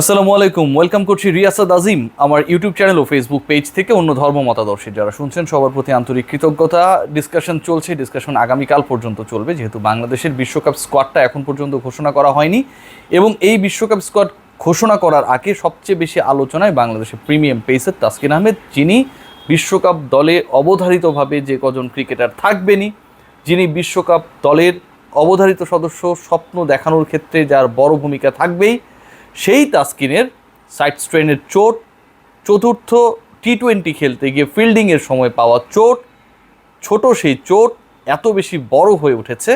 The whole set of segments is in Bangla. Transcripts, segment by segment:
আসসালামু আলাইকুম, ওয়েলকাম করছি রিয়াসাদ আজিম, আমার ইউটিউব চ্যানেল ও ফেসবুক পেজ থেকে অন্য ধর্ম মতাদর্শী যারা শুনছেন, সবার প্রতি আন্তরিক কৃতজ্ঞতা। ডিসকাশন চলছে ডিসকাশন আগামীকাল পর্যন্ত চলবে, যেহেতু বাংলাদেশের বিশ্বকাপ স্কোয়াডটা এখন পর্যন্ত ঘোষণা করা হয়নি। এবং এই বিশ্বকাপ স্কোয়াড ঘোষণা করার আগে সবচেয়ে বেশি আলোচনায় বাংলাদেশের প্রিমিয়াম পেসার তাসকিন আহমেদ, যিনি বিশ্বকাপ দলে অবধারিতভাবে যে কজন ক্রিকেটার থাকবেনই, যিনি বিশ্বকাপ দলের অবধারিত সদস্য, স্বপ্ন দেখানোর ক্ষেত্রে যার বড় ভূমিকা থাকবেই সেই তাস্কিনের সাইড স্ট্রেনের চোট, চতুর্থ টি টোয়েন্টি খেলতে গিয়ে ফিল্ডিংয়ের সময় পাওয়া চোট, ছোট সেই চোট এত বেশি বড় হয়ে উঠেছে,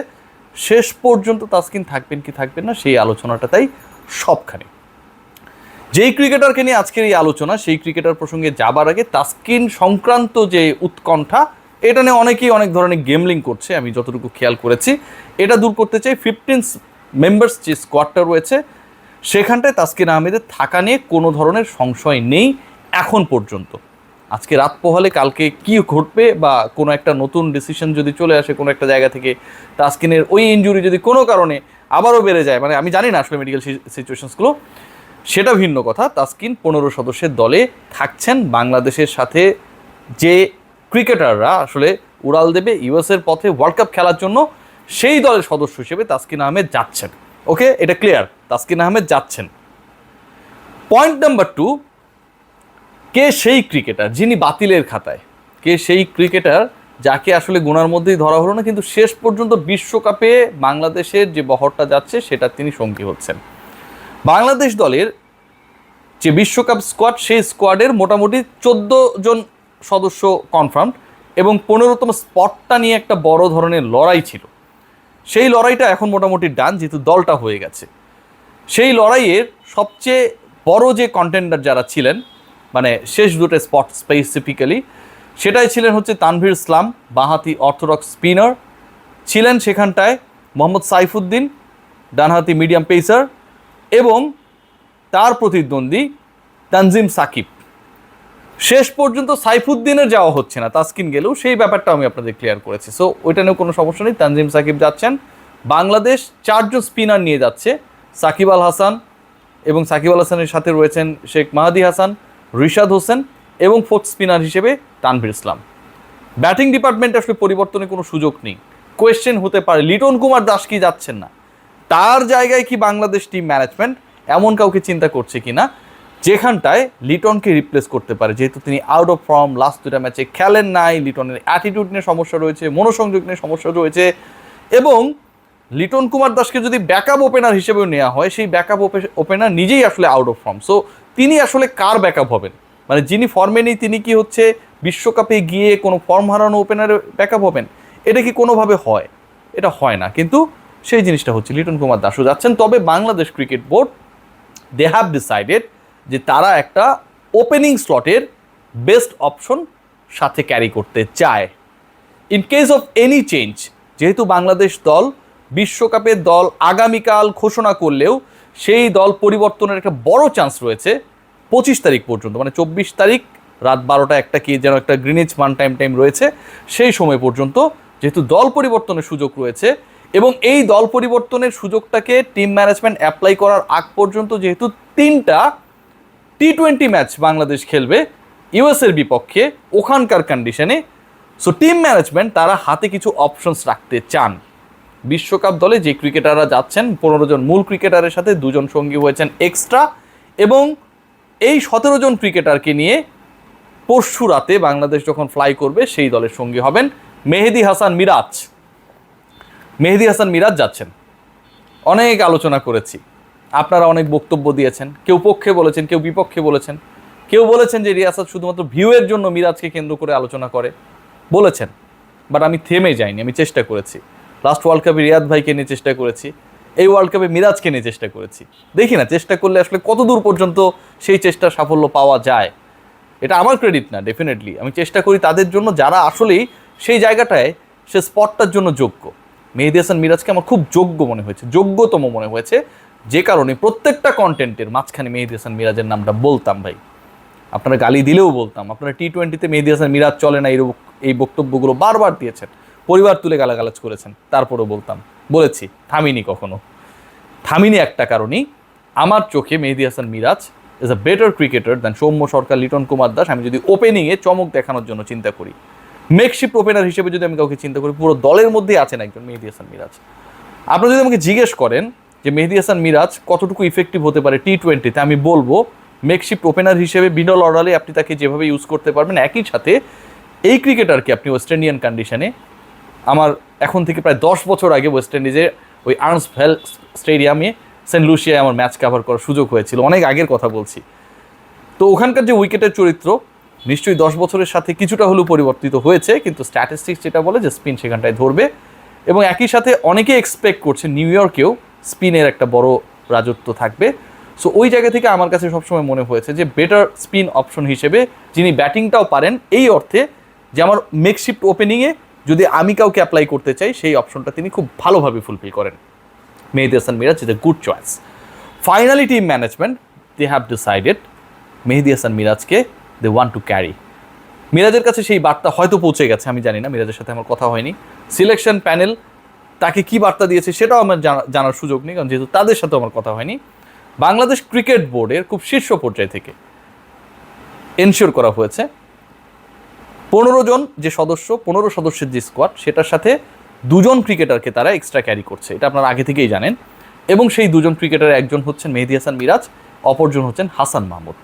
শেষ পর্যন্ত তাস্কিন থাকবেন কি থাকবেন না, সেই আলোচনাটা তাই সবখানে। যেই ক্রিকেটারকে নিয়ে আজকের এই আলোচনা, সেই ক্রিকেটার প্রসঙ্গে যাবার আগে তাস্কিন সংক্রান্ত যে উৎকণ্ঠা, এটা নিয়ে অনেকেই অনেক ধরনের গেমলিং করছে, আমি যতটুকু খেয়াল করেছি। এটা দূর করতে চাই ফিফটিন মেম্বার্স যে স্কোয়াডটা রয়েছে সেখানটায় তাসকিন আহমেদের থাকা নিয়ে কোনো ধরনের সংশয় নেই এখন পর্যন্ত। আজকে রাত পোহালে কালকে কি ঘটবে বা কোনো একটা নতুন ডিসিশন যদি চলে আসে কোনো একটা জায়গা থেকে, তাসকিনের ওই ইনজুরি যদি কোনো কারণে আবারও বেড়ে যায় মানে আমি জানি না আসলে মেডিকেল সিচুয়েশনসগুলো সেটা ভিন্ন কথা। তাসকিন পনেরো সদস্যের দলে থাকছেন বাংলাদেশের সাথে যে ক্রিকেটাররা আসলে উড়াল দেবে ইউএসের পথে ওয়ার্ল্ড কাপ খেলার জন্য, সেই দলের সদস্য হিসেবে তাসকিন আহমেদ যাচ্ছেন। ওকে, এটা ক্লিয়ার তাসকিন আহমেদ যাচ্ছেন। পয়েন্ট নাম্বার টু কে সেই ক্রিকেটার যিনি বাতিলের খাতায়? কে সেই ক্রিকেটার যাকে আসলে গুনার মধ্যেই ধরা হলো না, কিন্তু শেষ পর্যন্ত বিশ্বকাপে বাংলাদেশের যে বহরটা যাচ্ছে, সেটা তিনি সঙ্গী হচ্ছেন। বাংলাদেশ দলের যে বিশ্বকাপ স্কোয়াড সেই স্কোয়াডের মোটামুটি চোদ্দ জন সদস্য কনফার্ম এবং পনেরোতম স্পটটা নিয়ে একটা বড় ধরনের লড়াই ছিল। সেই লড়াইটা এখন মোটামুটি ডান, যেহেতু দলটা হয়ে গেছে। সেই লড়াইয়ের সবচেয়ে বড় যে কন্টেন্ডার যারা ছিলেন মানে শেষ দুটো স্পট স্পেসিফিক্যালি সেটাই ছিলেন হচ্ছে তানভীর ইসলাম, বাঁহাতি অর্থোডক্স স্পিনার ছিলেন সেখানটায় মোহাম্মদ সাইফুদ্দিন, ডানহাতি মিডিয়াম পেসার এবং তার প্রতিদ্বন্দ্বী তানজিম সাকিব। শেষ পর্যন্ত সাইফুদ্দিনের যাওয়া হচ্ছে না, তাস্কিন গেলেও সেই ব্যাপারটা আমি আপনাদের ক্লিয়ার করেছি। সো ওইটা নিয়েও কোনো সমস্যা নেই, তানজিম সাকিব যাচ্ছেন। বাংলাদেশ চারজন স্পিনার নিয়ে যাচ্ছে, সাকিব আল হাসান এবং সাকিব আল হাসানের সাথে রয়েছেন শেখ মাহাদি হাসান, রিশাদ হোসেন এবং ফোর্থ স্পিনার হিসেবে তানভীর ইসলাম। ব্যাটিং ডিপার্টমেন্টে আসলে পরিবর্তনের কোনো সুযোগ নেই। কোয়েশ্চেন হতে পারে, লিটন কুমার দাস কি যাচ্ছেন না? তার জায়গায় কি বাংলাদেশ টিম ম্যানেজমেন্ট এমন কাউকে চিন্তা করছে কিনা? যেখানটায় লিটনকে রিপ্লেস করতে পারে। যেহেতু তিনি আউট অফ ফর্ম লাস্ট দুটা ম্যাচে খেলেন নাই, লিটনের অ্যাটিটিউড নিয়ে সমস্যা রয়েছে, মনোসংযোগ নিয়ে সমস্যা রয়েছে এবং লিটন কুমার দাসকে যদি ব্যাকআপ ওপেনার হিসেবেও নেওয়া হয়, সেই ব্যাকআপ ওপেনার নিজেই আসলে আউট অফ ফর্ম সো তিনি আসলে কার ব্যাকআপ হবেন? মানে যিনি ফর্মে নেই, তিনি কি হচ্ছে বিশ্বকাপে গিয়ে কোনো ফর্ম হারানো ওপেনারে ব্যাকআপ হবেন? এটা কি কোনোভাবে হয়? এটা হয় না। কিন্তু সেই জিনিসটা হচ্ছে লিটন কুমার দাসও যাচ্ছেন, তবে Bangladesh cricket board they have decided যে তারা একটা ওপেনিং স্লটের বেস্ট অপশন সাথে ক্যারি করতে চায়। In case of any change যেহেতু বাংলাদেশ দল বিশ্বকাপের দল আগামীকাল ঘোষণা করলেও সেই দল পরিবর্তনের একটা বড় চান্স রয়েছে পঁচিশ তারিখ পর্যন্ত মানে চব্বিশ তারিখ রাত বারোটা একটা কি যেন একটা গ্রিনিজ মান টাইম টাইম রয়েছে সেই সময় পর্যন্ত যেহেতু দল পরিবর্তনের সুযোগ রয়েছে এবং এই দল পরিবর্তনের সুযোগটাকে টিম ম্যানেজমেন্ট অ্যাপ্লাই করার আগ পর্যন্ত যেহেতু তিনটা টি টোয়েন্টি ম্যাচ বাংলাদেশ খেলবে ইউএসের বিপক্ষে ওখানকার কন্ডিশনে সো টিম ম্যানেজমেন্ট তারা হাতে কিছু অপশনস রাখতে চান। বিশ্বকাপ দলে যে ক্রিকেটাররা যাচ্ছেন, পনেরো জন মূল ক্রিকেটারের সাথে দুজন সঙ্গী হয়েছেন এক্সট্রা এবং এই সতেরো জন ক্রিকেটারকে নিয়ে পরশু রাতে বাংলাদেশ যখন ফ্লাই করবে, সেই দলের সঙ্গী হবেন মেহেদি হাসান মিরাজ। মেহেদি হাসান মিরাজ যাচ্ছেন। অনেক আলোচনা করেছি। আপনারা অনেক বক্তব্য দিয়েছেন। কেউ পক্ষে বলেছেন, কেউ বিপক্ষে বলেছেন। কেউ বলেছেন যে রিয়াসাদ শুধুমাত্র ভিউয়ের জন্য মিরাজকে কেন্দ্র করে আলোচনা করে। বলেছেন বাট আমি থেমে যাইনি, আমি চেষ্টা করেছি। লাস্ট ওয়ার্ল্ড কাপে রিয়াদ ভাইকে নিয়ে চেষ্টা করেছি, এই ওয়ার্ল্ড কাপে মিরাজকে নিয়ে চেষ্টা করেছি। দেখি না, চেষ্টা করলে আসলে কত দূর পর্যন্ত সেই চেষ্টার সাফল্য পাওয়া যায়। এটা আমার ক্রেডিট না ডেফিনেটলি আমি চেষ্টা করি তাদের জন্য যারা আসলেই সেই জায়গাটায় সে স্পটটার জন্য যোগ্য। মেহেদি হাসান মিরাজকে আমার খুব যোগ্য মনে হয়েছে, যোগ্যতম মনে হয়েছে। যে কারণে প্রত্যেকটা কন্টেন্টের মাঝখানে মেহেদি হাসান মিরাজের নামটা বলতাম ভাই। আপনারা গালি দিলেও বলতাম। আপনারা টি টোয়েন্টিতে মেহেদি হাসান মিরাজ চলে না এরকম এই বক্তব্যগুলো বারবার দিয়েছেন। পরিবার তুলে গালাগালাজ করেছেন, তারপরেও বলতাম। বলেছি, থামিনি কখনো। থামিনি একটা কারণেই আমার চোখে Mehedi Hasan Miraz is a better cricketer than Soumya Sarkar, Liton Kumar Das. আমি যদি ওপেনিংয়ে চমক দেখানোর জন্য চিন্তা করি মেকশিপ ওপেনার হিসেবে যদি আমি কাউকে চিন্তা করি, পুরো দলের মধ্যেই আছেন একজন মেহেদি হাসান মিরাজ। আপনি যদি আমাকে জিজ্ঞেস করেন যে মেহেদি হাসান মিরাজ কতটুকু ইফেক্টিভ হতে পারে টি টোয়েন্টিতে আমি বলব মেকশিপ ওপেনার হিসেবে বিনল অর্ডালে আপনি তাকে যেভাবে ইউজ করতে পারবেন, একই সাথে এই ক্রিকেটারকে আপনি ওয়েস্ট ইন্ডিয়ান কন্ডিশনে আমার এখন থেকে প্রায় দশ বছর আগে ওয়েস্ট ইন্ডিজে ওই আর্নস ভ্যাল স্টেডিয়ামে সেন্ট লুসিয়ায় আমার ম্যাচ কাভার করার সুযোগ হয়েছিল। অনেক আগের কথা বলছি। তো ওখানকার যে উইকেটের চরিত্র, নিশ্চয়ই দশ বছরের সাথে কিছুটা হলেও পরিবর্তিত হয়েছে, কিন্তু স্ট্যাটিস্টিক্স যেটা বলে যে স্পিন সেখানটায় ধরবে। এবং একই সাথে অনেকে এক্সপেক্ট করছে নিউ ইয়র্কেও স্পিনের একটা বড় রাজত্ব থাকবে। সো ওই জায়গা থেকে আমার কাছে সবসময় মনে হয়েছে যে বেটার স্পিন অপশন হিসেবে যিনি ব্যাটিংটাও পারেন, এই অর্থে যে আমার মেকশিফট ওপেনিংয়ে যদি আমি কাউকে অ্যাপ্লাই করতে চাই, সেই অপশনটা তিনি খুব ভালোভাবে ফুলফিল করেন। Mehidy Hasan Miraz is a good choice finally team management they have decided Mehidy Hasan মিরাজকে they want to carry মিরাজের কাছে সেই বার্তা হয়তো পৌঁছে গেছে, আমি জানি না, মিরাজের সাথে আমার কথা হয়নি। সিলেকশন প্যানেল তাকে কি বার্তা দিয়েছে সেটাও আমার জানার সুযোগ নেই, কারণ যেহেতু তাদের সাথে আমার কথা হয়নি। বাংলাদেশ ক্রিকেট বোর্ডের খুব শীর্ষ পর্যায় থেকে এনশিওর করা হয়েছে। পনেরো জন যে সদস্য, পনেরো সদস্যের যে স্কোয়াড সেটার সাথে দুজন ক্রিকেটারকে তারা এক্সট্রা ক্যারি করছে, এটা আপনারা আগে থেকেই জানেন। এবং সেই দুজন ক্রিকেটার একজন হচ্ছেন মেহেদি হাসান মিরাজ, অপরজন হচ্ছেন হাসান মাহমুদ।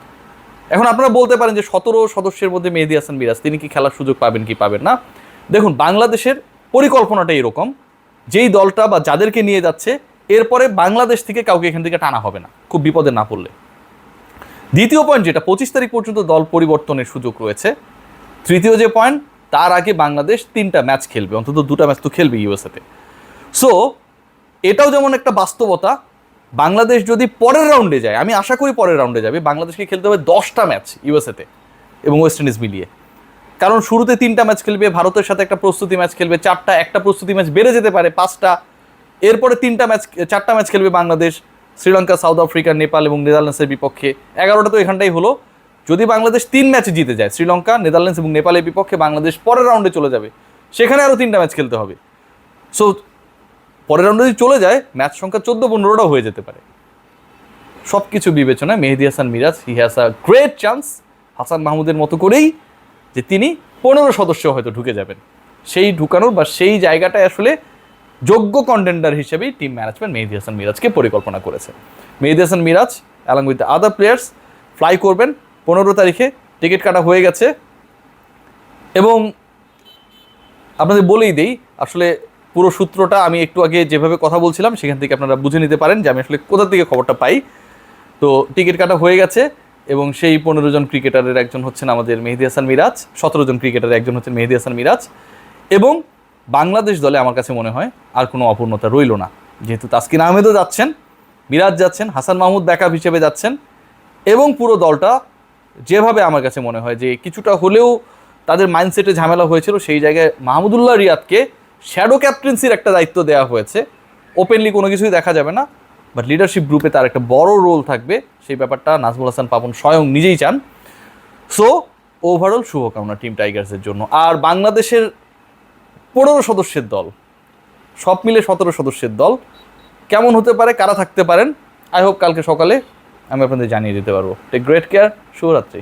এখন আপনারা বলতে পারেন যে সতেরো সদস্যের মধ্যে মেহেদি হাসান মিরাজ, তিনি কি খেলার সুযোগ পাবেন কি পাবেন না? দেখুন, বাংলাদেশের পরিকল্পনাটা এরকম। যেই দলটা বা যাদেরকে নিয়ে যাচ্ছে, এরপরে বাংলাদেশ থেকে কাউকে এখান থেকে টানা হবে না, খুব বিপদে না পড়লে। দ্বিতীয় পয়েন্ট যেটা, পঁচিশ তারিখ পর্যন্ত দল পরিবর্তনের সুযোগ রয়েছে। তৃতীয় যে পয়েন্ট তার আগে বাংলাদেশ তিনটা ম্যাচ খেলবে, অন্তত দুটা ম্যাচ তো খেলবে ইউএসএতে সো এটাও যেমন একটা বাস্তবতা, বাংলাদেশ যদি পরের রাউন্ডে যায়, আমি আশা করি পরের রাউন্ডে যাবে, বাংলাদেশকে খেলতে হবে দশটা ম্যাচ ইউএসএতে এবং ওয়েস্ট ইন্ডিজ মিলিয়ে। কারণ শুরুতে তিনটা ম্যাচ খেলবে, ভারতের সাথে একটা প্রস্তুতি ম্যাচ খেলবে, চারটা, একটা প্রস্তুতি ম্যাচ বেড়ে যেতে পারে, পাঁচটা। এরপরে তিনটা ম্যাচ, চারটা ম্যাচ খেলবে বাংলাদেশ, শ্রীলঙ্কা, সাউথ আফ্রিকা, নেপাল এবং নেদারল্যান্ডসের বিপক্ষে। এগারোটা তো এখানটাই হলো। যদি বাংলাদেশ তিন ম্যাচে জিতে যায়, শ্রীলঙ্কা, নেদারল্যান্ডস এবং নেপালের বিপক্ষে বাংলাদেশ পরের রাউন্ডে চলে যাবে। সেখানে আরও তিনটা ম্যাচ খেলতে হবে। সো পরের রাউন্ডে যদি চলে যায়, ম্যাচ সংখ্যা চোদ্দ, পনেরোটাও হয়ে যেতে পারে। সব কিছু বিবেচনায় Mehedi Hasan Miraz he has a great chance Hasan মাহমুদের মতো করেই যে তিনি পনেরো সদস্য হয়তো ঢুকে যাবেন। সেই ঢুকানোর বা সেই জায়গাটায় আসলে যোগ্য কন্টেন্ডার হিসেবেই টিম ম্যানেজমেন্ট মেহেদি হাসান মিরাজকে পরিকল্পনা করেছে। Mehedi Hasan Miraz along with the other players fly করবেন। পনেরো তারিখে টিকিট কাটা হয়ে গেছে। এবং আপনাদের বলেই দেই, আসলে পুরো সূত্রটা আমি একটু আগে যেভাবে কথা বলছিলাম, সেখান থেকে আপনারা বুঝে নিতে পারেন যে আমি আসলে কোথা থেকে খবরটা পাই। তো টিকিট কাটা হয়ে গেছে। এবং সেই পনেরো জন ক্রিকেটারের একজন হচ্ছেন আমাদের মেহেদি হাসান মিরাজ, সতেরো জন ক্রিকেটারের একজন হচ্ছেন মেহেদি হাসান মিরাজ এবং বাংলাদেশ দলে আমার কাছে মনে হয় আর কোনো অপূর্ণতা রইল না। যেহেতু তাসকিন আহমেদও যাচ্ছেন, মিরাজ যাচ্ছেন, হাসান মাহমুদ ব্যাকআপ হিসেবে যাচ্ছেন এবং পুরো দলটা যেভাবে আমার কাছে মনে হয় যে কিছুটা হলেও তাদের মাইন্ডসেটে ঝামেলা হয়েছিল, সেই জায়গায় মাহমুদুল্লাহ রিয়াদকে শ্যাডো ক্যাপ্টেন্সির একটা দায়িত্ব দেওয়া হয়েছে। ওপেনলি কোনো কিছুই দেখা যাবে না। বাট লিডারশিপ গ্রুপে তার একটা বড় রোল থাকবে। সেই ব্যাপারটা নাজমুল হাসান পাপন স্বয়ং নিজেই চান। সো ওভারঅল শুভকামনা টিম টাইগার্সের জন্য। আর বাংলাদেশের পনেরো সদস্যের দল, সব মিলে সতেরো সদস্যের দল, কেমন হতে পারে, কারা থাকতে পারেন আই হোপ কালকে সকালে আমি আপনাদের জানিয়ে দিতে পারব। টেক গ্রেট কেয়ার শুভরাত্রি।